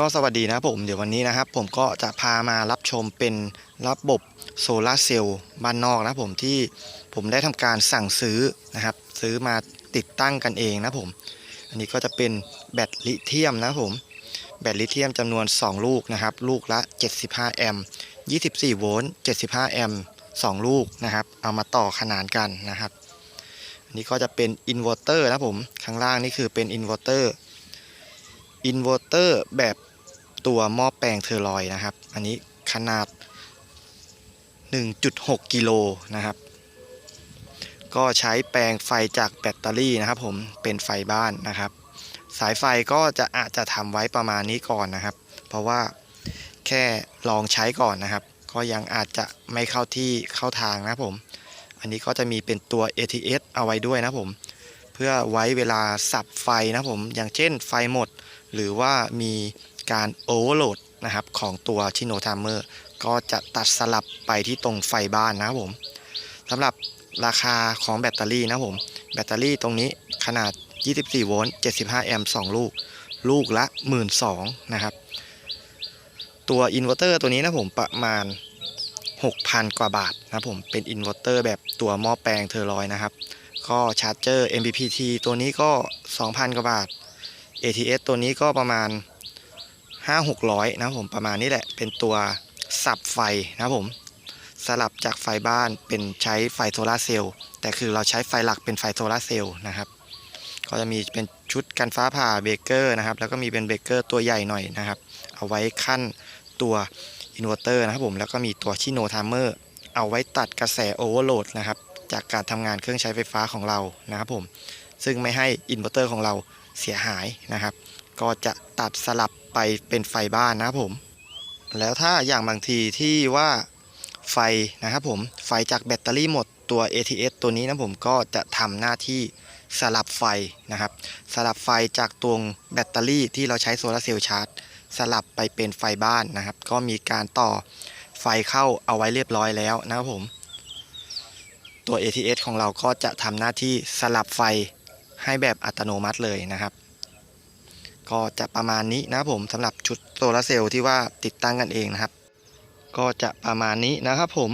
ก็สวัสดีนะผมเดี๋ยววันนี้นะครับ ผมก็จะพามารับชมเป็นระบบโซลาเซลล์บ้านนอกนะผมที่ผมได้ทำการสั่งซื้อนะครับ ซื้อมาติดตั้งกันเองนะผม อันนี้ก็จะเป็นแบตลิเธียมนะผมแบตลิเธียมจำนวน 2 ลูกนะครับ ลูกละ 75 แอมป์24 โวลต์ 75 แอมป์2ลูกนะครับ เอามาต่อขนานกันนะครับ อันนี้ก็จะเป็นอินเวอร์เตอร์นะผม ข้างล่างนี่คือเป็นอินเวอร์เตอร์ อินเวอร์เตอร์แบบตัวหม้อแปลงเทอร์ลอยนะครับ อันนี้ขนาด 1.6 กิโลนะครับ ก็ใช้แปลงไฟจากแบตเตอรี่นะครับผมเป็นไฟบ้านนะครับ สายไฟก็จะอาจจะทำไว้ประมาณนี้ก่อนนะครับ เพราะว่าแค่ลองใช้ก่อนนะครับ ก็ยังอาจจะไม่เข้าที่เข้าทางนะผม อันนี้ก็จะมีเป็นตัว ATS เอาไว้ด้วยนะผม เพื่อไว้เวลาสับไฟนะผม อย่างเช่นไฟหมด หรือว่ามีการโอเวอร์โหลดนะครับของตัวชิโนทามเมอร์ก็จะตัดสลับไปที่ตรงไฟบ้านนะครับผมสำหรับราคาของแบตเตอรี่นะผม แบตเตอรี่ตรงนี้ขนาด 24 โวลต์ 75 แอมป์ 2 ลูก ลูกละ 12,000นะครับ ตัวอินเวอร์เตอร์ตัวนี้นะผมประมาณ 6,000 กว่าบาทนะผม เป็นอินเวอร์เตอร์แบบตัวหม้อแปลงเทอร์ลอยนะครับ ก็ชาร์จเจอร์ MPPT ตัวนี้ก็ 2,000 กว่าบาท ATS ตัวนี้ก็ประมาณ 5-600 นะผมประมาณนี้แหละ เป็นตัวสับไฟนะผม สลับจากไฟบ้านเป็นใช้ไฟโซลาร์เซลล์แต่คือเราใช้ไฟหลักเป็นไฟโซลาร์เซลล์นะครับ ก็จะมีเป็นชุดกันฟ้าผ่าเบรกเกอร์นะครับ แล้วก็มีเป็นเบรกเกอร์ตัวใหญ่หน่อยนะครับ เอาไว้ขั้นตัวอินเวอร์เตอร์นะครับผม แล้วก็มีตัวชิโนทามเมอร์เอาไว้ตัดกระแสโอเวอร์โหลดนะครับ จากการทำงานเครื่องใช้ไฟฟ้าของเรานะครับผม ซึ่งไม่ให้อินเวอร์เตอร์ของเรา เสียหายนะครับ ก็จะตัดสลับไปเป็นไฟบ้านนะครับผม แล้วถ้าอย่างบางทีที่ว่าไฟนะครับผมไฟจากแบตเตอรี่หมดตัว ATS ตัวนี้นะผมก็จะทำหน้าที่สลับไฟนะครับ สลับไฟจากตรงแบตเตอรี่ที่เราใช้โซลาร์เซลล์ชาร์จสลับไปเป็นไฟบ้านนะครับ ก็มีการต่อไฟเข้าเอาไว้เรียบร้อยแล้วนะครับผม ตัว ATS ของเราก็จะทำหน้าที่สลับไฟ ให้แบบอัตโนมัติเลยนะครับ ก็จะประมาณนี้นะผมสำหรับชุดโซลาร์เซลล์ที่ว่าติดตั้งกันเองนะครับ ก็จะประมาณนี้นะครับผม